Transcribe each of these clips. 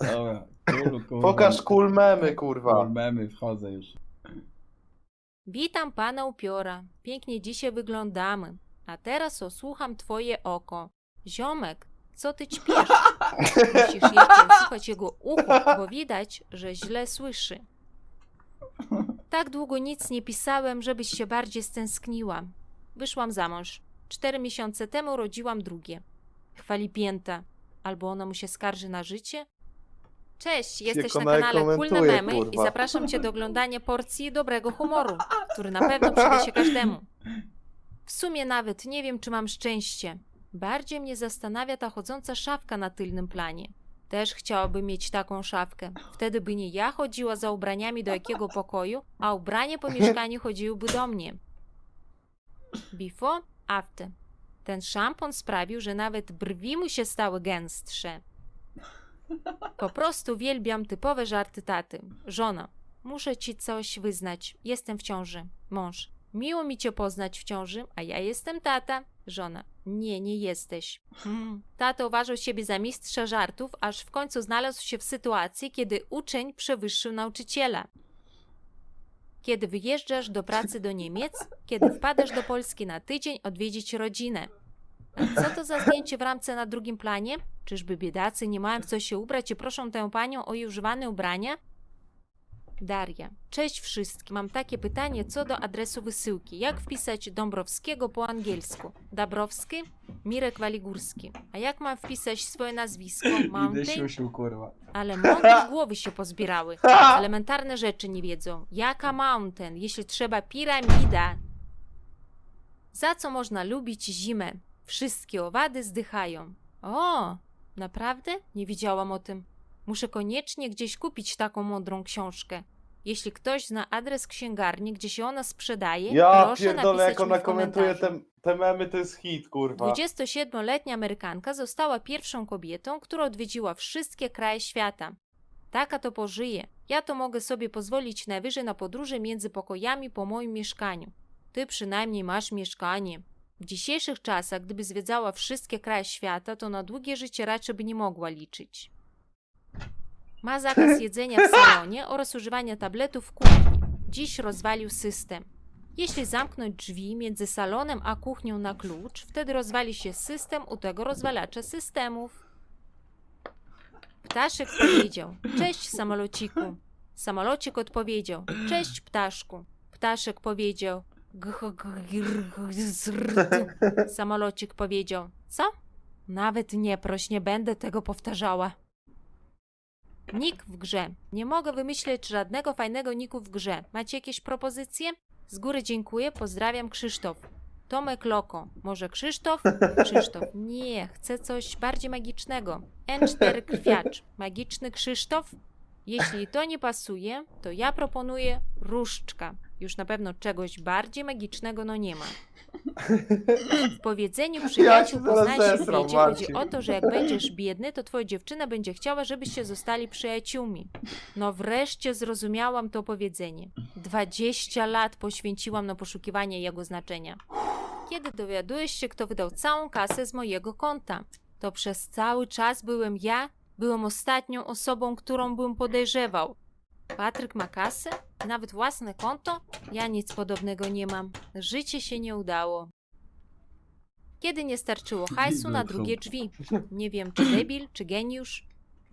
Dobra, kulu, kurwa. Pokaż cool memy, kurwa. Memy, wchodzę już. Witam pana upiora. Pięknie dzisiaj wyglądamy. A teraz osłucham twoje oko. Ziomek, co ty ćpiesz? Musisz jeszcze słuchać jego ucho, bo widać, że źle słyszy. Tak długo nic nie pisałem, żebyś się bardziej stęskniła. Wyszłam za mąż. Cztery miesiące temu urodziłam drugie. Chwali pięta. Albo ona mu się skarży na życie? Cześć, jesteś na ona kanale Kulne Memy i kurwa. zapraszam cię do oglądania porcji dobrego humoru, który na pewno przyda się każdemu. W sumie nawet nie wiem, czy mam szczęście. Bardziej mnie zastanawia ta chodząca szafka na tylnym planie. Też chciałabym mieć taką szafkę. Wtedy by nie ja chodziła za ubraniami do jakiego pokoju, a ubrania po mieszkaniu chodziłyby do mnie. Before, after. Ten szampon sprawił, że nawet brwi mu się stały gęstsze. Po prostu uwielbiam typowe żarty taty. Żona. Muszę ci coś wyznać. Jestem w ciąży. Mąż. Miło mi cię poznać w ciąży, a ja jestem tata. Żona. Nie, nie jesteś. Hmm. Tata uważał siebie za mistrza żartów, aż w końcu znalazł się w sytuacji, kiedy uczeń przewyższył nauczyciela. Kiedy wyjeżdżasz do pracy do Niemiec, kiedy wpadasz do Polski na tydzień odwiedzić rodzinę. Co to za zdjęcie w ramce na drugim planie? Czyżby biedacy nie mają w co się ubrać i proszą tę panią o jej używane ubrania? Daria. Cześć wszystkim. Mam takie pytanie co do adresu wysyłki. Jak wpisać Dąbrowskiego po angielsku? Dabrowski? Mirek Waligórski. A jak mam wpisać swoje nazwisko? Idę Mountain? siusiu, kurwa. Ale mądre głowy się pozbierały. Elementarne rzeczy nie wiedzą. Jaka mountain? Jeśli trzeba piramida. Za co można lubić zimę? Wszystkie owady zdychają. O, naprawdę? Nie wiedziałam o tym. Muszę koniecznie gdzieś kupić taką mądrą książkę. Jeśli ktoś zna adres księgarni, gdzie się ona sprzedaje, Ja proszę pierdolę, napisać jak mi ona w komentuje komentarzu. te, te memy, to jest hit, kurwa. 27-letnia Amerykanka została pierwszą kobietą, która odwiedziła wszystkie kraje świata. Taka to pożyje. Ja to mogę sobie pozwolić najwyżej na podróże między pokojami po moim mieszkaniu. Ty przynajmniej masz mieszkanie. W dzisiejszych czasach, gdyby zwiedzała wszystkie kraje świata, to na długie życie raczej by nie mogła liczyć. Ma zakaz jedzenia w salonie oraz używania tabletów w kuchni. Dziś rozwalił system. Jeśli zamknąć drzwi między salonem a kuchnią na klucz, wtedy rozwali się system u tego rozwalacza systemów. Ptaszek powiedział: Cześć, samolociku. Samolocik odpowiedział: Cześć, ptaszku. Ptaszek powiedział: Samolocik powiedział: Co? Nawet nie proś, nie będę tego powtarzała. Nick w grze. Nie mogę wymyśleć żadnego fajnego niku w grze. Macie jakieś propozycje? Z góry dziękuję, pozdrawiam Krzysztof. Tomek Loko. Może Krzysztof? Krzysztof. Nie, chcę coś bardziej magicznego. N4 Krwiacz. Magiczny Krzysztof? Jeśli to nie pasuje, to ja proponuję Różdżka. Już na pewno czegoś bardziej magicznego no nie ma. W powiedzeniu przyjaciół Ja poznaj się w biedzie chodzi o to, że jak będziesz biedny, to twoja dziewczyna będzie chciała, żebyście zostali przyjaciółmi. No wreszcie zrozumiałam to powiedzenie. 20 lat poświęciłam na poszukiwanie jego znaczenia. Kiedy dowiadujesz się, kto wydał całą kasę z mojego konta? To przez cały czas byłem ja, byłem ostatnią osobą, którą bym podejrzewał. Patryk ma kasę? Nawet własne konto? Ja nic podobnego nie mam. Życie się nie udało. Kiedy nie starczyło hajsu na drugie drzwi? Nie wiem, czy debil, czy geniusz.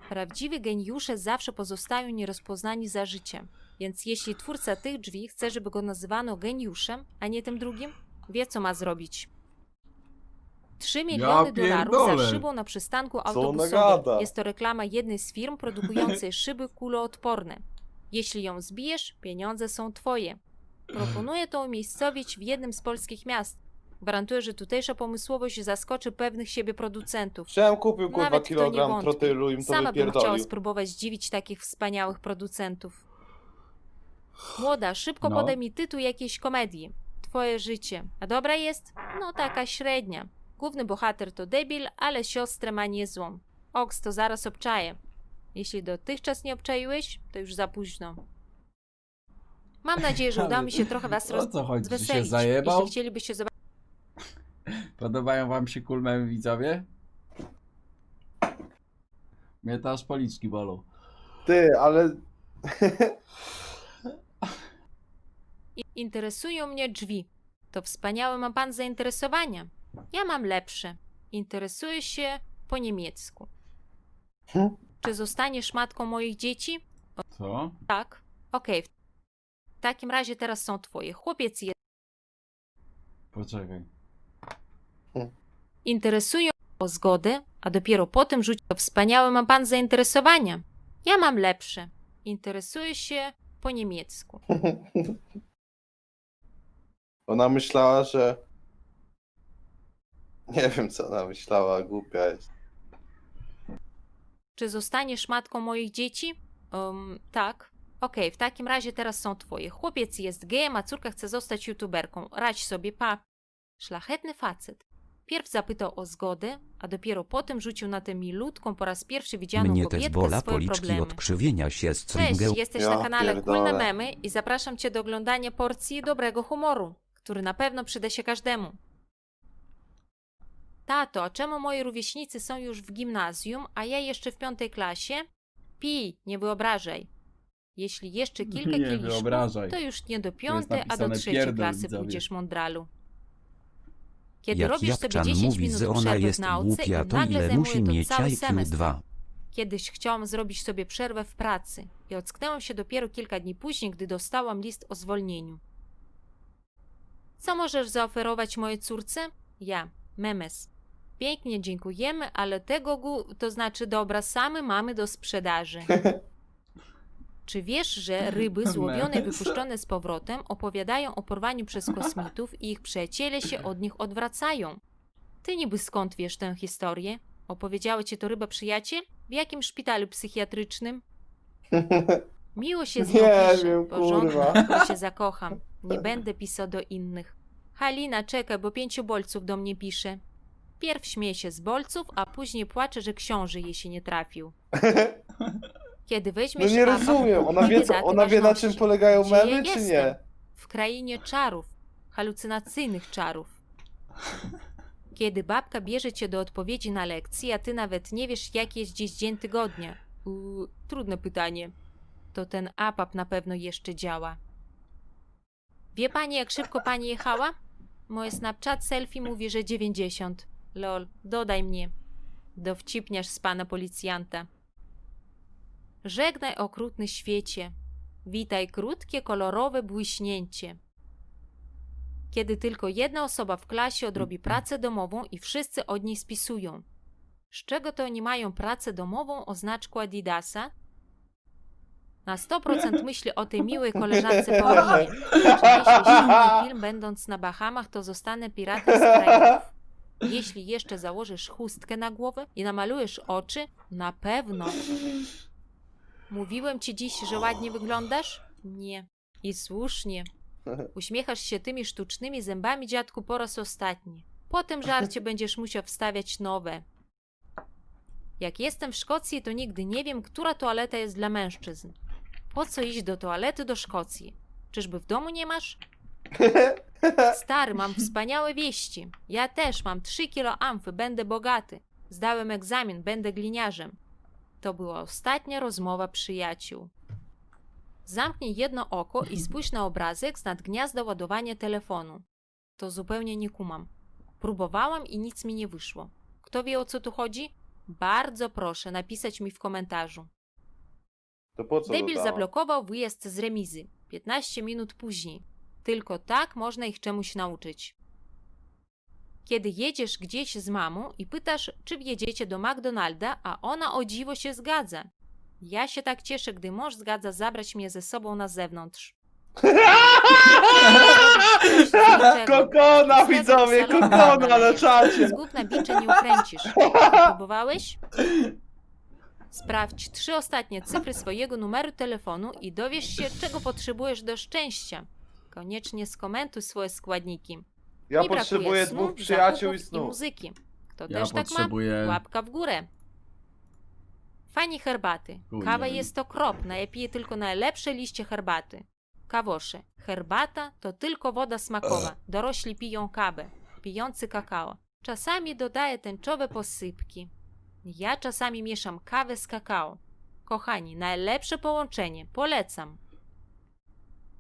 Prawdziwi geniusze zawsze pozostają nierozpoznani za życie. Więc jeśli twórca tych drzwi chce, żeby go nazywano geniuszem, a nie tym drugim, wie co ma zrobić. 3 miliony dolarów za pierdolę. szybą na przystanku ona autobusowym. gada? Jest to reklama jednej z firm produkującej szyby kuloodporne. Jeśli ją zbijesz, pieniądze są twoje. Proponuję to umiejscowić w jednym z polskich miast. Gwarantuję, że tutejsza pomysłowość zaskoczy pewnych siebie producentów. Chciałem kupił, kurwa, Nawet kto nie kilogram wątpi. trotylu i im to Sama bym chciała wypierdolił. spróbować zdziwić takich wspaniałych producentów. Młoda, szybko No. podaj mi tytuł jakiejś komedii. Twoje życie. A dobra jest? No taka średnia. Główny bohater to debil, ale siostrę ma niezłą. Oks to zaraz obczaję. Jeśli dotychczas nie obczaiłeś, to już za późno. Mam nadzieję, że uda mi się trochę was O co chodzi? Czy się zajebał? Jeśli chcielibyście zobaczyć Podobają wam się kulmemy widzowie? Mnie to aż policzki bolą. Ty, ale... Interesują mnie drzwi. To wspaniałe ma pan zainteresowania. Ja mam lepsze. Interesuję się po niemiecku. Hm? Czy zostaniesz matką moich dzieci? Co? Tak. Okej. W takim razie teraz są twoje. Chłopiec jest. Poczekaj. Interesują o zgodę, a dopiero potem rzuć to wspaniałe ma pan zainteresowania. Ja mam lepsze. Interesuję się po niemiecku. Ona myślała, że... Nie wiem, co ona myślała, głupia jest. Czy zostaniesz matką moich dzieci? Um, tak. Okej, w takim razie teraz są twoje. Chłopiec jest gejem, a córka chce zostać youtuberką. Radź sobie, pa. Szlachetny facet. Pierw zapytał o zgodę, a dopiero potem rzucił na tę milutką po raz pierwszy widzianą Mnie też kobietkę bola swoje policzki problemy. od krzywienia się z Cześć, jesteś Ja na kanale pierdolę. Kulne Memy i zapraszam Cię do oglądania porcji dobrego humoru, który na pewno przyda się każdemu. Tato, czemu moi rówieśnicy są już w gimnazjum, a ja jeszcze w piątej klasie? Pij, nie wyobrażaj. Jeśli jeszcze kilka Nie kieliszków, wyobrażaj. to już nie do piątej, a do napisane trzeciej pierdol, klasy widzowie. pójdziesz mądralu. Kiedy Jak robisz sobie Japczan 10 mówi, minut że ona przerwy w jest nauce głupia, i to nagle ile zajmuje musi to mieć cały semestr. 2? Kiedyś chciałam zrobić sobie przerwę w pracy i ocknęłam się dopiero kilka dni później, gdy dostałam list o zwolnieniu. Co możesz zaoferować mojej córce? Ja, Memes. Pięknie dziękujemy, ale tego to znaczy dobra, same mamy do sprzedaży. Czy wiesz, że ryby złowione i wypuszczone z powrotem opowiadają o porwaniu przez kosmitów i ich przyjaciele się od nich odwracają? Ty niby skąd wiesz tę historię? Opowiedziała ci to ryba przyjaciel? W jakim szpitalu psychiatrycznym? Miło się z nią Nie pisze. wiem, Porządku, kurwa. bo się zakocham. Nie będę pisał do innych. Halina, czekaj, bo pięciu bolców do mnie pisze. Pierw śmieje się z bolców, a później płacze, że książę jej się nie trafił. Kiedy No weźmiesz nie mapę, rozumiem, ona wie, co, ona wie na ważności. czym polegają Gdzie memy, czy jestem? nie? W krainie czarów, halucynacyjnych czarów. Kiedy babka bierze cię do odpowiedzi na lekcji, a ty nawet nie wiesz, jaki jest dziś dzień tygodnia. Uuu, trudne pytanie. To ten APAP na pewno jeszcze działa. Wie pani, jak szybko pani jechała? Moje Snapchat selfie mówi, że 90. Lol, dodaj mnie. Dowcipniasz z pana policjanta. Żegnaj okrutny świecie. Witaj krótkie, kolorowe błyśnięcie. Kiedy tylko jedna osoba w klasie odrobi pracę domową i wszyscy od niej spisują. Z czego to oni mają pracę domową o znaczku Adidasa? Na 100% myślę o tej miłej koleżance Paulinie. Czy jeśli film będąc na Bahamach, to zostanę piratem z Karaibów? Jeśli jeszcze założysz chustkę na głowę i namalujesz oczy, na pewno. Mówiłem ci dziś, że ładnie wyglądasz? Nie. I słusznie. Uśmiechasz się tymi sztucznymi zębami, dziadku, po raz ostatni. Po tym żarcie będziesz musiał wstawiać nowe. Jak jestem w Szkocji, to nigdy nie wiem, która toaleta jest dla mężczyzn. Po co iść do toalety do Szkocji? Czyżby w domu nie masz? Stary, mam wspaniałe wieści. Ja też mam 3 kilo amfy, będę bogaty. Zdałem egzamin, będę gliniarzem. To była ostatnia rozmowa przyjaciół. Zamknij jedno oko i spójrz na obrazek z nadgniazda ładowania telefonu. To zupełnie nie kumam. Próbowałam i nic mi nie wyszło. Kto wie o co tu chodzi? Bardzo proszę napisać mi w komentarzu. To po co Debil dodała? zablokował wyjazd z remizy. 15 minut później. Tylko tak można ich czemuś nauczyć. Kiedy jedziesz gdzieś z mamą i pytasz, czy wjedziecie do McDonalda, a ona o dziwo się zgadza. Ja się tak cieszę, gdy mąż zgadza zabrać mnie ze sobą na zewnątrz. Kokona, widzowie, kokona na czacie! Zgub na bicze nie ukręcisz. Próbowałeś? Sprawdź trzy ostatnie cyfry swojego numeru telefonu i dowiesz się, czego potrzebujesz do szczęścia. Koniecznie skomentuj swoje składniki. Ja brakuje potrzebuję snu, dwóch przyjaciół i zakupów snu. muzyki. Kto Ja też tak ma? Łapka w górę. Fani herbaty. Chuj, Kawa nie wiem. jest okropna, ja piję tylko najlepsze liście herbaty. Kawosze. Herbata to tylko woda smakowa. Dorośli piją kawę. Pijący kakao. Czasami dodaję tęczowe posypki. Ja czasami mieszam kawę z kakao. Kochani, najlepsze połączenie. Polecam.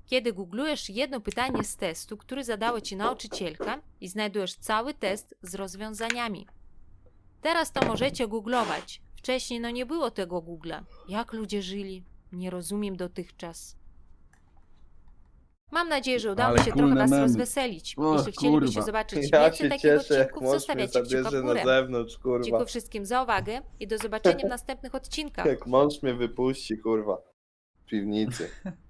Kiedy googlujesz jedno pytanie z testu, który zadała ci nauczycielka i znajdujesz cały test z rozwiązaniami. Teraz to możecie googlować. Wcześniej no nie było tego Google'a. Jak ludzie żyli? Nie rozumiem dotychczas. Mam nadzieję, że udało Ale mi się trochę was memy. rozweselić. O, Jeśli chcielibyście kurwa. zobaczyć Ja więcej się takich cieszę, jak odcinków, mąż mnie zostawiacie kciuka w zabierze górę. na zewnątrz, kurwa. Dziękuję wszystkim za uwagę i do zobaczenia w następnych odcinkach. Jak mąż mnie wypuści, kurwa. W piwnicy.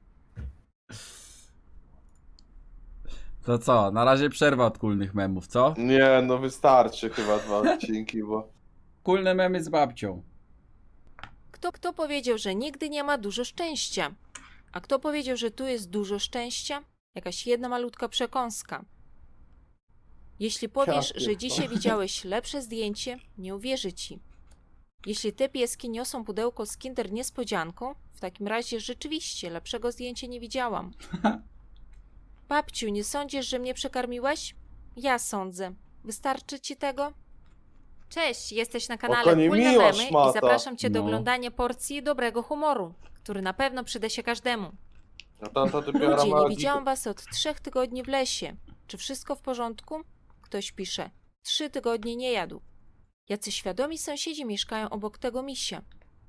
To co, na razie przerwa od kulnych memów, co? Nie, no wystarczy chyba dwa odcinki, bo... Kulne memy z babcią. Kto, kto powiedział, że nigdy nie ma dużo szczęścia? A kto powiedział, że tu jest dużo szczęścia? Jakaś jedna malutka przekąska. Jeśli powiesz, że pierdolę. dzisiaj widziałeś lepsze zdjęcie, nie uwierzy ci. Jeśli te pieski niosą pudełko z kinder niespodzianką, w takim razie rzeczywiście lepszego zdjęcia nie widziałam. Babciu, nie sądzisz, że mnie przekarmiłaś? Ja sądzę. Wystarczy ci tego? Cześć, jesteś na kanale Oko nie Kulne miła Memy i zapraszam cię do No. oglądania porcji dobrego humoru, który na pewno przyda się każdemu. No dopiero Ludzie, ma nie widziałam was od trzech tygodni w lesie. Czy wszystko w porządku? Ktoś pisze. Trzy tygodnie nie jadł. Jacy świadomi sąsiedzi mieszkają obok tego misia.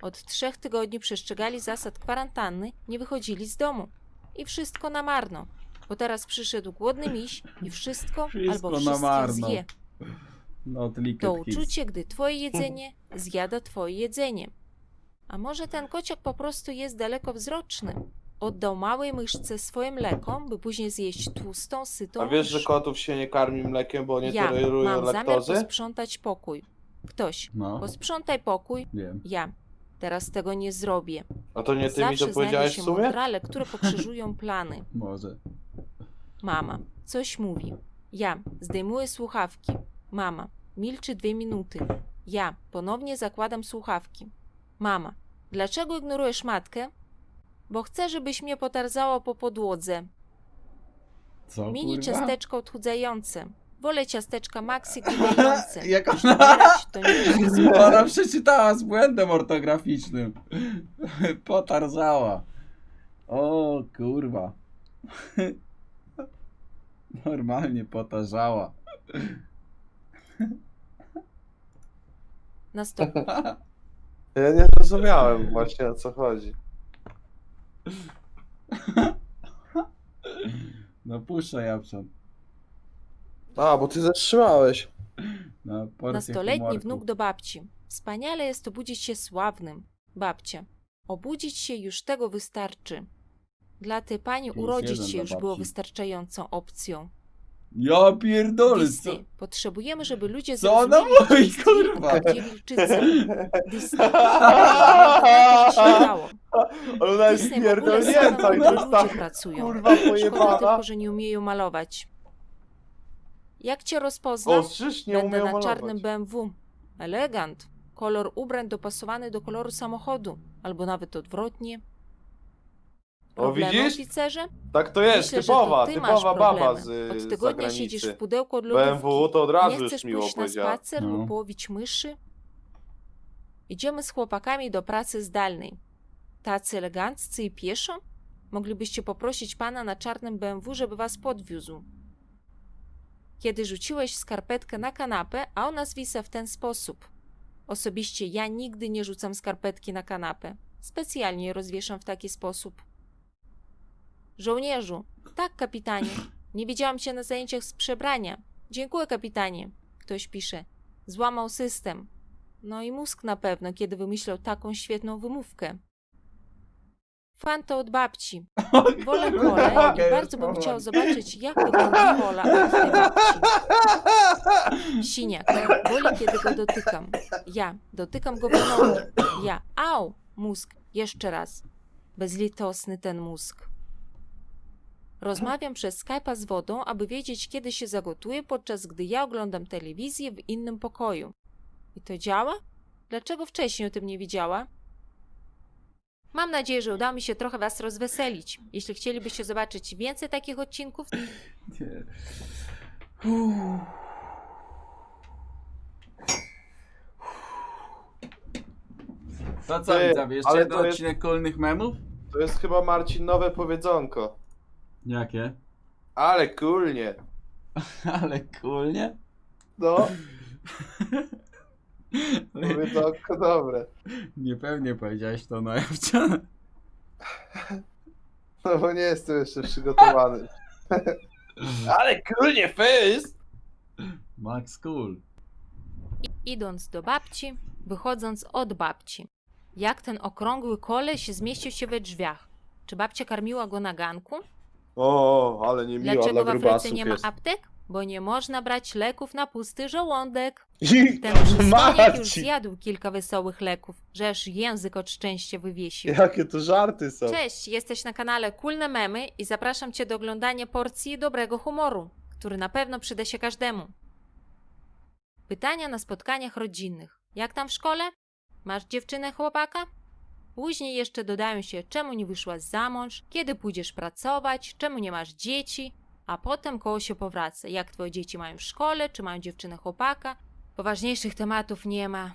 Od trzech tygodni przestrzegali zasad kwarantanny, nie wychodzili z domu. I wszystko na marno. Bo teraz przyszedł głodny miś i wszystko, Wszystko albo na marno. zje. Not liquid To kiss. uczucie, gdy twoje jedzenie zjada twoje jedzenie. A może ten kociak po prostu jest dalekowzroczny? Oddał małej myszce swoje mleko, by później zjeść tłustą, sytą A wiesz, że mysz. kotów się nie karmi mlekiem, bo nie Ja tolerują mam zamiar laktozy? posprzątać pokój. Ktoś. No, Posprzątaj pokój. wiem. Ja. Teraz tego nie zrobię. A to nie ty mi Zawsze to powiedziałeś się w sumie? mądrale, które pokrzyżują plany. Może. Mama. Coś mówi. Ja. Zdejmuję słuchawki. Mama. Milczy dwie minuty. Ja. Ponownie zakładam słuchawki. Mama. Dlaczego ignorujesz matkę? Bo chcę, żebyś mnie potarzało po podłodze. Co, Mini kurwa? ciasteczko odchudzające. Wolę ciasteczka maxi kupiające. Jakaś... Zbierać to nie Ona przeczytała z błędem ortograficznym. Potarzała. O kurwa. Normalnie potarzała. Na stop. Ja nie rozumiałem właśnie o co chodzi. No puszczaj Japson. A, bo ty zatrzymałeś. Na porcję Nastoletni humorku. wnuk do babci. Wspaniale jest obudzić się sławnym. Babcia. Obudzić się już tego wystarczy. Dla tej pani Plus urodzić jeden się dla już było babci. wystarczającą opcją. Ja pierdolę, co? Disney. Potrzebujemy, żeby ludzie Co ona zrozumieli, mówi, jest wilk, kurwa? a gdzie wilczyca. Disney. Się dało. Ona jest Disney w ogóle pierdolnięta i to jest tak pracują. kurwa Szkoda pojebana. tylko, że nie umieją malować. Jak cię rozpoznam? O, nie Będę na malować. czarnym BMW. Elegant. Kolor ubrań dopasowany do koloru samochodu, albo nawet odwrotnie. Problemy, widzisz? oficerze? Tak to jest, Myślę, typowa, ty typowa baba z Od tygodnia siedzisz w pudełku od lodówki. BMW to od razu Nie chcesz miło pójść na spacer No. lub połowić myszy? Idziemy z chłopakami do pracy zdalnej. Tacy eleganccy i pieszo? Moglibyście poprosić pana na czarnym BMW, żeby was podwiózł. Kiedy rzuciłeś skarpetkę na kanapę, a ona zwisa w ten sposób. Osobiście ja nigdy nie rzucam skarpetki na kanapę. Specjalnie rozwieszam w taki sposób. Żołnierzu, tak, kapitanie. Nie widziałam cię na zajęciach z przebrania. Dziękuję, kapitanie. Ktoś pisze. Złamał system. No i mózg na pewno, kiedy wymyślał taką świetną wymówkę. Fanta od babci. Wolę kolę i bardzo bym chciał zobaczyć, jak wygląda kola od tej babci. Siniak. Boli, kiedy go dotykam. Ja. Dotykam go ponownie. Ja. Au! Mózg. Jeszcze raz. Bezlitosny ten mózg. Rozmawiam przez Skype'a z wodą, aby wiedzieć, kiedy się zagotuje, podczas gdy ja oglądam telewizję w innym pokoju. I to działa? Dlaczego wcześniej o tym nie wiedziała? Mam nadzieję, że uda mi się trochę Was rozweselić. Jeśli chcielibyście zobaczyć więcej takich odcinków, Nie. To co Ty, widzowie, jeszcze ale jeden to jest- odcinek kulnych memów? To jest chyba Marcin nowe powiedzonko. Jakie? Ale kulnie. Ale kulnie? No, powiedzonko dobre. Niepewnie powiedziałeś to na Jawcia. No bo nie jestem jeszcze przygotowany. Ale kulnie fest! Max cool. Idąc do babci, wychodząc od babci. Jak ten okrągły koleś zmieścił się we drzwiach? Czy babcia karmiła go na ganku? O, ale nie miło Dlaczego dla w Afryce grubasów nie ma jest. aptek? Bo nie można brać leków na pusty żołądek. I- Ten przystojniak już Marcin! zjadł kilka wesołych leków, że aż język od szczęścia wywiesił. Jakie to żarty są. Cześć, jesteś na kanale Kulne Memy i zapraszam Cię do oglądania porcji dobrego humoru, który na pewno przyda się każdemu. Pytania na spotkaniach rodzinnych. Jak tam w szkole? Masz dziewczynę, chłopaka? Później jeszcze dodają się, czemu nie wyszłaś za mąż, kiedy pójdziesz pracować, czemu nie masz dzieci, a potem koło się powraca. Jak twoje dzieci mają w szkole, czy mają dziewczynę, chłopaka? Poważniejszych tematów nie ma.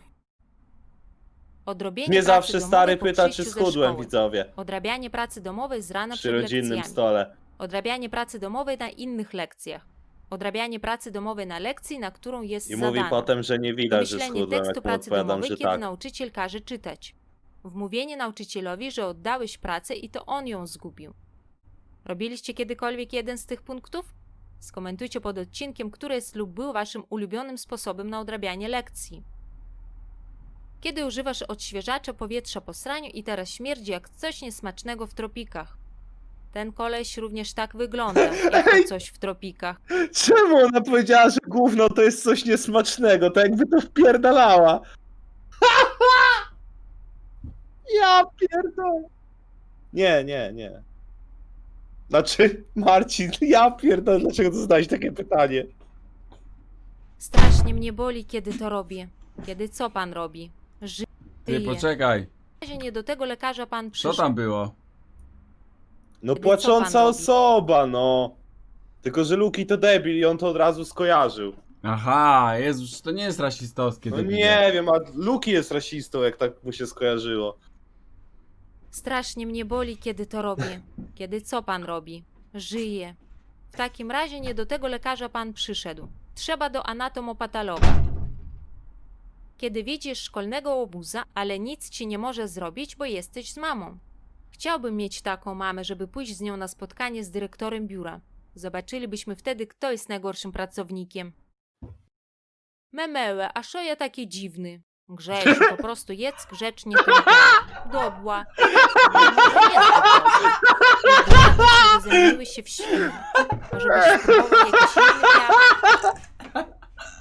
Odrobienie Mnie pracy zawsze domowej stary po pyta, czy przyjściu ze schudłem, szkoły. widzowie. Odrabianie pracy domowej z rana Przy przed rodzinnym lekcjami. stole. Odrabianie pracy domowej na innych lekcjach. Odrabianie pracy domowej na lekcji, na którą jest I zadana. mówi potem, że nie widać, że Wymyślenie schudłem, tekstu jak mu pracy odpowiadam, domowej, że kiedy tak. nauczyciel każe czytać. Wmówienie nauczycielowi, że oddałeś pracę i to on ją zgubił. Robiliście kiedykolwiek jeden z tych punktów? Skomentujcie pod odcinkiem, który jest lub był waszym ulubionym sposobem na odrabianie lekcji. Kiedy używasz odświeżacza powietrza po sraniu i teraz śmierdzi jak coś niesmacznego w tropikach. Ten koleś również tak wygląda, jak to coś w tropikach. Czemu ona powiedziała, że gówno to jest coś niesmacznego? To jakby to wpierdalała. ja pierdolę. Nie, nie, nie. Znaczy, Marcin, ja pierdolę, dlaczego zadałeś takie pytanie? Strasznie mnie boli, kiedy to robię. Kiedy co pan robi? Żyje. Ty poczekaj, W razie nie do tego lekarza pan co przyszedł. tam było? No Kiedy co pan płacząca robi? osoba, no. Tylko, że Luki to debil i on to od razu skojarzył. Aha, Jezus, to nie jest rasistowskie. No nie wiem, a Luki jest rasistą, jak tak mu się skojarzyło. Strasznie mnie boli, kiedy to robię. Kiedy co pan robi? Żyje. W takim razie nie do tego lekarza pan przyszedł. Trzeba do anatomopatologa. Kiedy widzisz szkolnego łobuza, ale nic ci nie może zrobić, bo jesteś z mamą. Chciałbym mieć taką mamę, żeby pójść z nią na spotkanie z dyrektorem biura. Zobaczylibyśmy wtedy, kto jest najgorszym pracownikiem. Memełe, a szo ja taki dziwny? Grzesiu, po prostu jedz grzecznie tylko. Dobła. Może zamieniły się w świnie. Może byś spróbował jakiś inny piach?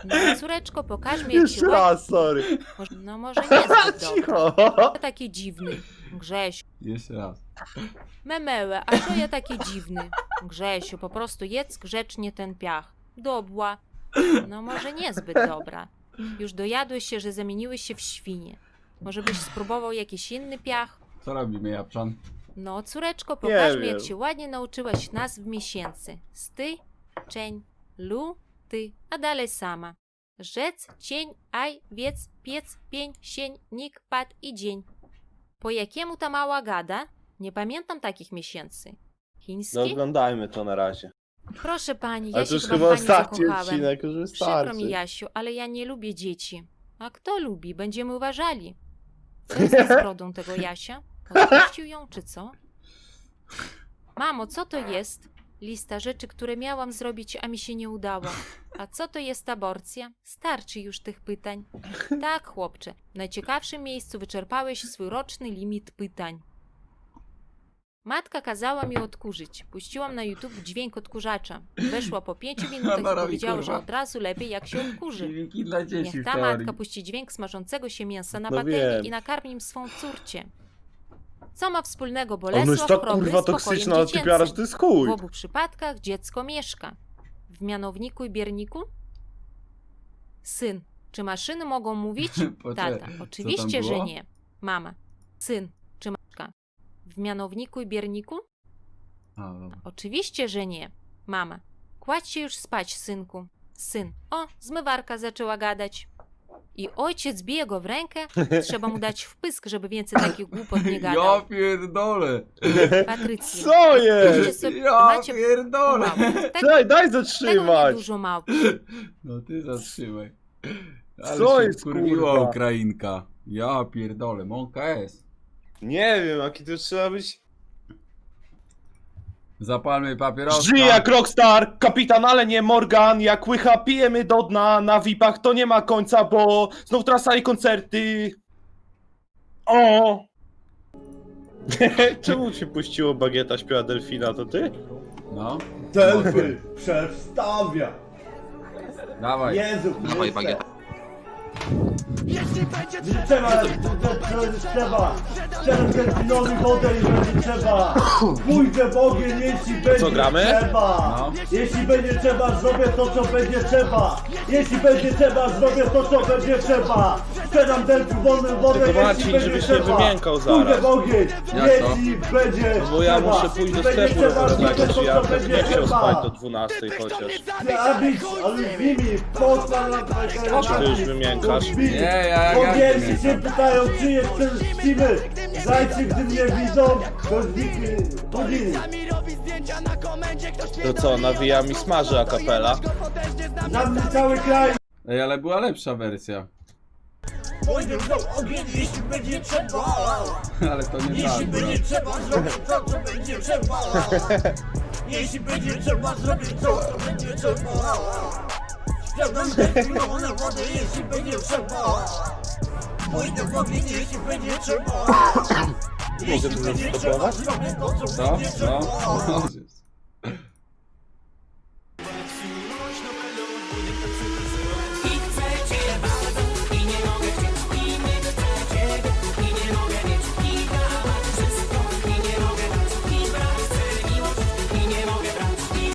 No córeczko, pokaż mi jak się Jeszcze raz, sorry. Może- No może niezbyt dobry. Cicho. Taki dziwny. Grzesiu. Jeszcze raz. Memełe, a co ja taki dziwny? Grzesiu, po prostu jedz grzecznie ten piach. Dobła. No może niezbyt dobra. Już dojadłeś się, że zamieniły się w świnie. Może byś spróbował jakiś inny piach? Co robimy, Japczan? No, córeczko, pokaż mi, jak się ładnie nauczyłaś nazw miesięcy. Sty, czeń, lu, ty, a dalej sama. Rzec, cień, aj, wiec, piec, pień, sień, nik, pad i dzień. Po jakiemu ta mała gada? Nie pamiętam takich miesięcy. No Chiński? oglądajmy to na razie. Proszę pani, ja Ale to się już chyba, chyba w pani ostatni zakochałem. odcinek, już Przykro mi, wystarczy. Jasiu, ale ja nie lubię dzieci. A kto lubi? Będziemy uważali. Co jest z brodą tego Jasia? Odpuścił ją, czy co? Mamo, co to jest? Lista rzeczy, które miałam zrobić, a mi się nie udało. A co to jest aborcja? Starczy już tych pytań. Tak, chłopcze, w najciekawszym miejscu wyczerpałeś swój roczny limit pytań. Matka kazała mi odkurzyć. Puściłam na YouTube dźwięk odkurzacza. Weszła po pięciu minutach Ona i robi, powiedziała, że kurwa. od razu lepiej jak się odkurzy. Filmiki dla dzieci Niech w ta teorii. matka puści dźwięk smażącego się mięsa na No patelni wiem. i nakarmi nim swą córcie. Co ma wspólnego Bolesław jest tak Chrobry kurwa z pokojem toksyczna na typiara, że dziecięcym? to jest chuj. W obu przypadkach dziecko mieszka. W mianowniku i bierniku? Syn. Czy maszyny mogą mówić? Poczekaj, Tata. co Oczywiście, że nie. Mama. Syn. W mianowniku i bierniku? A, dobra. Oczywiście, że nie. Mama. Kładź się już spać, synku. Syn. O, zmywarka zaczęła gadać. I ojciec bije go w rękę, trzeba mu dać wpysk, żeby więcej takich głupot nie Ja gadał. pierdolę. Patrycja, Co macie jest? sobie, Ja macie pierdolę. Tak, Daj, daj tego zatrzymać. dużo małp. No ty zatrzymaj. Ale Co się jest, kurwa? Ukrainka. Ja pierdolę, mąka jest. Nie wiem, jaki to trzeba być. Zapalmy papieroska. Żyje jak Rockstar, kapitan, ale nie Morgan. Jak łycha pijemy do dna, na VIP-ach to nie ma końca, bo znów trasa i koncerty. O! Czemu się puściło bagieta śpiewa Delfina, to ty? No, Delpy przedstawia dawaj. Jezu Dawaj Chryste. bagietę. Będzie trzeba, będzie trzeba? Strzelam delfinowi wodę i będzie trzeba. Pójdę w ogień, jeśli będzie Co, gramy? trzeba. No. Jeśli będzie trzeba, zrobię to co będzie trzeba. Jeśli będzie trzeba, zrobię to co będzie trzeba Strzelam delfin wolną wodę, Tylko Marcin, żebyś nie wymiękał zaraz. w ogień, Jak to? jeśli będzie Bo ja trzeba muszę pójść do będzie sklepu trzeba, rowerowego, ja będzie nie chciał trzeba. spać do 12 chociaż. Zabić, ale z nimi, posłał na Ty już wymiękasz. Nie, ja jak Powiersi jak się pytają, czy jest ten siwy. Zajcie, gdy mnie widzą, to zniknie godziny. To co, nawija mi smaży a kapela? Na mnie cały kraj. Ej, ale była lepsza wersja. Pójdę w ogień, jeśli będzie trzeba. Ale to nie Jeśli tak. będzie trzeba, zrobię to, co będzie trzeba. Jeśli będzie trzeba, zrobię to, co będzie trzeba. Sprzedam delfinowe wody, jeśli będzie trzeba. Pójdę w ogień, jeśli będzie trzeba. Jeśli będzie trzeba, zrobię to, co Co? będzie trzeba. No.